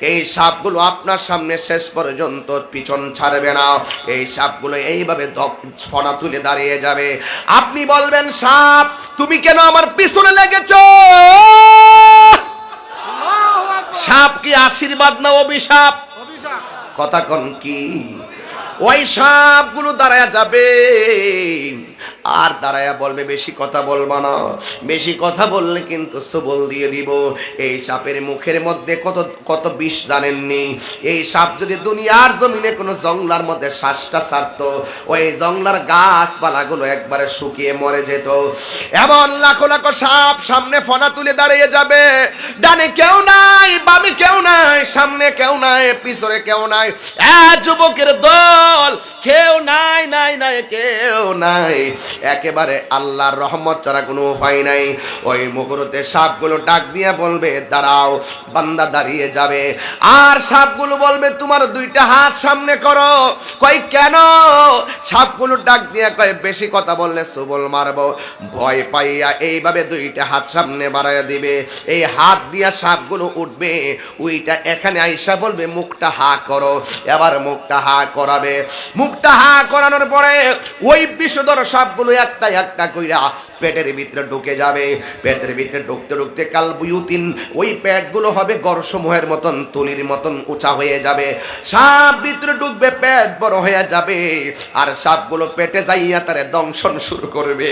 এই সাপগুলো আপনার সামনে শেষ পর্যন্ত পিছন ছাড়বে না। এই সাপগুলো এইভাবে ফনা তুলে দাঁড়িয়ে যাবে। আপনি বলবেন সাপ তুমি কেন আমার পিছনে লেগেছ? সাপ কি আশীর্বাদ না অভিশাপ। কথা কন কি? ওই সাপগুলো দাঁড়ায় যাবে। আর দাঁড়ায়া বলবে, বেশি কথা বলবা না। বেশি কথা বললে কিন্তু সবল দিয়ে দিব। এই সাপের মুখের মধ্যে কত কত বিষ জানেননি? এই সাপ যদি দুনিয়ার জমিনে কোনো জংলার মধ্যে শ্বাসটা ছাড়ত, ওই জংলার গাছপালাগুলো একবারে শুকিয়ে মরে যেত। এমন লাখো লাখো সাপ সামনে ফনা তুলে দাঁড়িয়ে যাবে। ডানে কেউ নাই, বামে কেউ নাই, সামনে কেউ নাই, পিছনে কেউ নাই। যুবকের দল, কেউ নাই নাই নাই, কেউ নাই। একেবারে আল্লাহর রহমত ছাড়া কোনো উপায় নাই। ওই মুখরতে সাপগুলো ডাক দিয়ে বলবে, দাঁড়াও, বান্দা দাঁড়িয়ে যাবে। আর সাপগুলো বলবে, তোমার দুইটা হাত সামনে করো। কই কেন? সাপগুলো ডাক দিয়ে কয়, বেশি কথা বললে সুবল মারবো। ভয় পাইয়া এইভাবে দুইটা হাত সামনে বাড়াইয়া দিবে। এই হাত দিয়া সাপগুলো উঠবে, উইটা এখানে আইসা বলবে, মুখটা হা করো। এবার মুখটা হা করাবে। মুখটা হা করানোর পরে ওই বিষধর সাপগুলো একটা একটা কইরা পেটের ভিতরে ঢুকে যাবে। পেটের ভিতরে ঢুকতে ঢুকতে কাল বুয়ুতিন ওই পেটগুলো হবে গড়সমূহের মতন, তুলির মতন উঁচা হয়ে যাবে। সাপ ভিতরে ঢুকবে, পেট বড় হয়ে যাবে। আর সাপগুলো পেটে যাইয়া তারে দংশন শুরু করবে।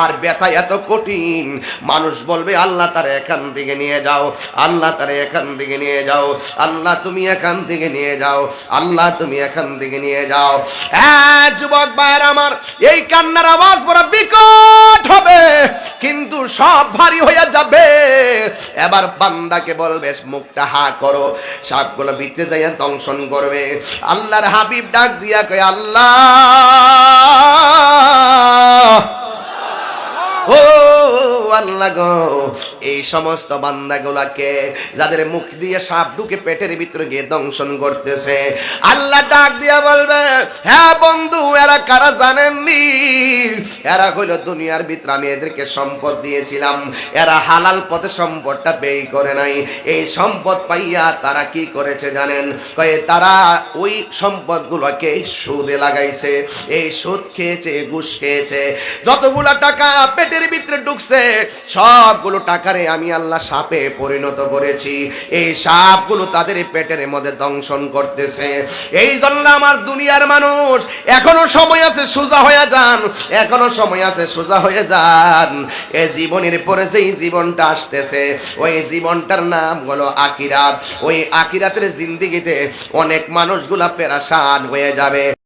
আর ব্যথা এত কঠিন, মানুষ বলবে, আল্লাহ তারে এখান থেকে নিয়ে যাও, আল্লাহ তারে এখান থেকে নিয়ে যাও, আল্লাহ তুমি এখান থেকে নিয়ে যাও, আল্লাহ তুমি এখান থেকে নিয়ে যাও। হ্যাঁ যুবক ভাইয়ের আমার, এই কান্নার আওয়াজ বড় বিকট হবে, কিন্তু সব ভারী হয়ে যাবে। এবার বান্দাকে বলবে, মুখটা হা করো, সাপগুলো ভিতরে যাইয়া দংশন করবে। আল্লাহর হাবিব ডাক দিয়া কয়, আল্লাহ! ও আল্লাহ গো, এই সমস্ত বান্দাগুলাকে যাদের মুখ দিয়ে সাপ ঢুকে পেটের ভিতরে গিয়ে দংশন করতেছে, আল্লাহ ডাক দিয়া বলবে হ্যাঁ বন্ধু, এরা কারা জানেননি? এরা হইল দুনিয়ার ভিতরে আমি এদেরকে সম্পদ দিয়েছিলাম। এরা হালাল পথে সম্পদটা ব্যয় করে নাই। এই সম্পদ পাইয়া তারা কি করেছে জানেন? কয়ে, তারা ওই সম্পদগুলোকে সুদে লাগাইছে। এই সুদ খেয়েছে, ঘুষ খেয়েছে। যতগুলা টাকা পেটের ভিতরে ঢুকছে, সবগুলো টাকারে আমি আল্লাহ সাপে পরিণত করেছি। এই সাপগুলো তাদের পেটের মধ্যে দংশন করতেছে। এই জন্য আমার দুনিয়ার মানুষ, এখনও সময় আছে, সোজা হয়ে যান। এখনও সময় আছে, সোজা হয়ে যান। এ জীবনের পরে যেই জীবনটা আসতেছে, ওই জীবনটার নাম হলো আকিরাত ওই আকিরাতের জিন্দিগিতে অনেক মানুষগুলা পেরাসান হয়ে যাবে।